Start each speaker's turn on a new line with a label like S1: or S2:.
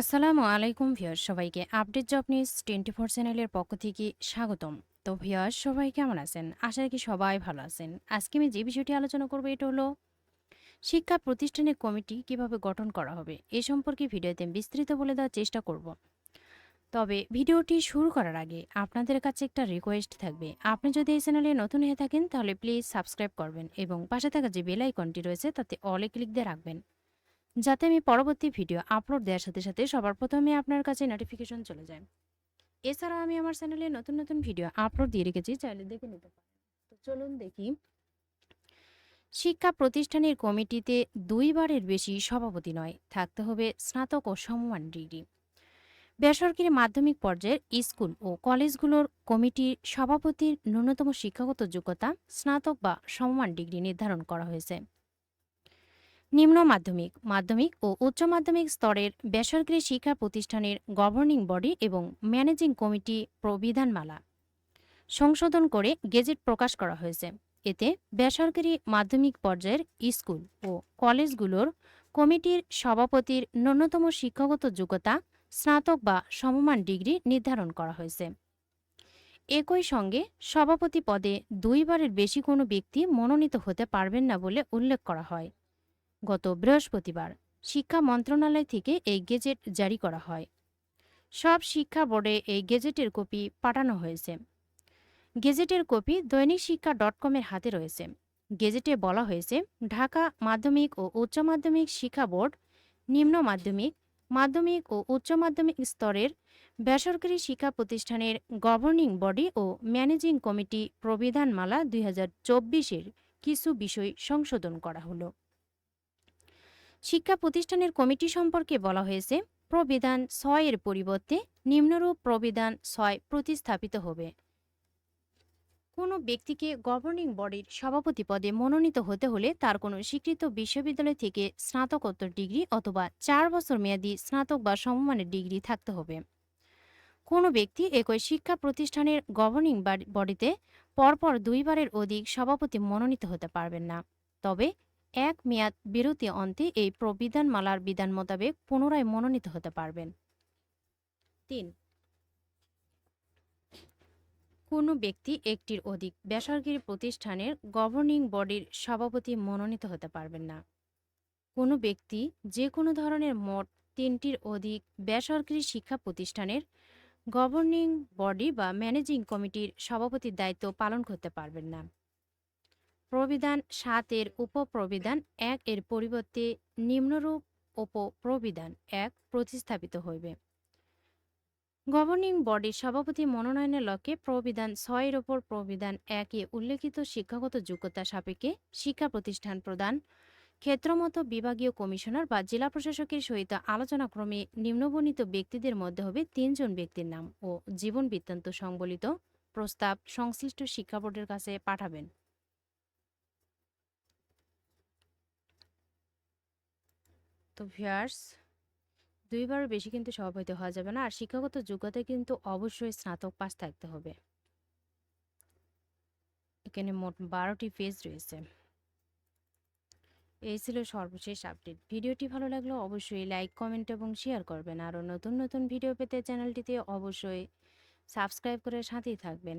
S1: আসসালামু আলাইকুম ভিউয়ার সবাইকে update job news twenty four চ্যানেলের পক্ষ থেকে স্বাগতম। তো ভিউয়ার সবাই কেমন আছেন? আশা রাখি সবাই ভালো আছেন। আজকে আমি যে বিষয়টি আলোচনা করব, এটা হলো শিক্ষা প্রতিষ্ঠানের কমিটি কীভাবে গঠন করা হবে, এ সম্পর্কে ভিডিওতে বিস্তৃত বলে দেওয়ার চেষ্টা করব। তবে ভিডিওটি শুরু করার আগে আপনাদের কাছে একটা রিকোয়েস্ট থাকবে। আপনি যদি এই চ্যানেলে নতুন হয়ে থাকেন, তাহলে প্লিজ সাবস্ক্রাইব করবেন এবং পাশে থাকা যে বেল আইকনটি রয়েছে, তাতে অলে ক্লিক দিয়ে রাখবেন। যাতে আমি পরবর্তী ভিডিও আপলোড দেওয়ার সাথে সাথে সবার প্রথমে আপনার কাছে নোটিফিকেশন চলে যায়। এছাড়াও আমি আমার চ্যানেলে নতুন নতুন ভিডিও আপলোড দিয়ে রেখেছি, চাইলে দেখে নিতে পারেন। তো চলুন দেখি। শিক্ষা প্রতিষ্ঠানের কমিটিতে দুইবারের বেশি সভাপতি নয়, থাকতে হবে স্নাতক ও সমমান ডিগ্রি। বেসরকারি মাধ্যমিক পর্যায়ের স্কুল ও কলেজগুলোর কমিটির সভাপতির ন্যূনতম শিক্ষাগত যোগ্যতা স্নাতক বা সমমান ডিগ্রি নির্ধারণ করা হয়েছে। নিম্ন মাধ্যমিক মাধ্যমিক ও উচ্চ মাধ্যমিক স্তরের বেসরকারি শিক্ষা প্রতিষ্ঠানের গভর্নিং বডি এবং ম্যানেজিং কমিটি প্রবিধানমালা সংশোধন করে গেজেট প্রকাশ করা হয়েছে। এতে বেসরকারি মাধ্যমিক পর্যায়ের স্কুল ও কলেজগুলোর কমিটির সভাপতির ন্যূনতম শিক্ষাগত যোগ্যতা, স্নাতক বা সমমান ডিগ্রি নির্ধারণ করা হয়েছে। একই সঙ্গে সভাপতি পদে দুইবারের বেশি কোনো ব্যক্তি মনোনীত হতে পারবেন না বলে উল্লেখ করা হয়। গত বৃহস্পতিবার শিক্ষা মন্ত্রণালয় থেকে এই গেজেট জারি করা হয়। সব শিক্ষা বোর্ডে এই গেজেটের কপি পাঠানো হয়েছে। গেজেটের কপি দৈনিক শিক্ষা ডট কমের হাতে রয়েছে। গেজেটে বলা হয়েছে, ঢাকা মাধ্যমিক ও উচ্চ মাধ্যমিক শিক্ষা বোর্ড, নিম্ন মাধ্যমিক মাধ্যমিক ও উচ্চ মাধ্যমিক স্তরের বেসরকারি শিক্ষা প্রতিষ্ঠানের গভর্নিং বডি ও ম্যানেজিং কমিটি প্রবিধানমালা দুই হাজার কিছু বিষয় সংশোধন করা হলো। শিক্ষা প্রতিষ্ঠানের কমিটি সম্পর্কে বলা হয়েছে, প্রবিধান ছয় এর পরিবর্তে নিম্নরূপ প্রবিধান ছয় প্রতিস্থাপিত হবে। কোনো ব্যক্তিকে গভর্নিং বডির সভাপতি পদে মনোনীত হতে হলে তার কোনো স্বীকৃত বিশ্ববিদ্যালয় থেকে স্নাতকোত্তর ডিগ্রি অথবা চার বছর মেয়াদী স্নাতক বা সমমানের ডিগ্রি থাকতে হবে। কোনো ব্যক্তি একই শিক্ষা প্রতিষ্ঠানের গভর্নিং বডিতে পরপর দুইবারের অধিক সভাপতি মনোনীত হতে পারবেন না। তবে এক মেয়াদ বিরতি অন্তে এই প্রবিধানমালার বিধান মোতাবেক পুনরায় মনোনীত হতে পারবেন। তিন। কোনো ব্যক্তি একটির অধিক বেসরকারি প্রতিষ্ঠানের গভর্নিং বডির সভাপতি মনোনীত হতে পারবেন না। কোনো ব্যক্তি যে কোনো ধরনের মোট তিনটির অধিক বেসরকারি শিক্ষা প্রতিষ্ঠানের গভর্নিং বডি বা ম্যানেজিং কমিটির সভাপতির দায়িত্ব পালন করতে পারবেন না। প্রবিধান সাত এর উপপ্রবিধান, এক এর পরিবর্তে নিম্নরূপ উপপ্রবিধান, এক প্রতিস্থাপিত হইবে। গভর্নিং বডির সভাপতি মনোনয়নের লক্ষ্যে প্রবিধান ছয়ের ওপর প্রবিধান একে উল্লেখিত শিক্ষাগত যোগ্যতা সাপেক্ষে শিক্ষা প্রতিষ্ঠান প্রদান, ক্ষেত্রমত বিভাগীয় কমিশনার বা জেলা প্রশাসকের সহিত আলোচনাক্রমে নিম্নবর্ণিত ব্যক্তিদের মধ্যে হবে তিনজন ব্যক্তির নাম ও জীবন বৃত্তান্ত সংবলিত প্রস্তাব সংশ্লিষ্ট শিক্ষা বোর্ডের কাছে পাঠাবেন। তো ভিয়ার্স দুইবার বেশি কিন্তু সভাপতি হওয়া যাবে না। আর শিক্ষাগত যোগ্যতায় কিন্তু অবশ্যই স্নাতক পাস থাকতে হবে। এখানে মোট বারোটি পেজ রয়েছে। এই ছিল সর্বশেষ আপডেট। ভিডিওটি ভালো লাগলে অবশ্যই লাইক, কমেন্ট এবং শেয়ার করবেন। আরও নতুন নতুন ভিডিও পেতে চ্যানেলটিতে অবশ্যই সাবস্ক্রাইব করে সাথেই থাকবেন।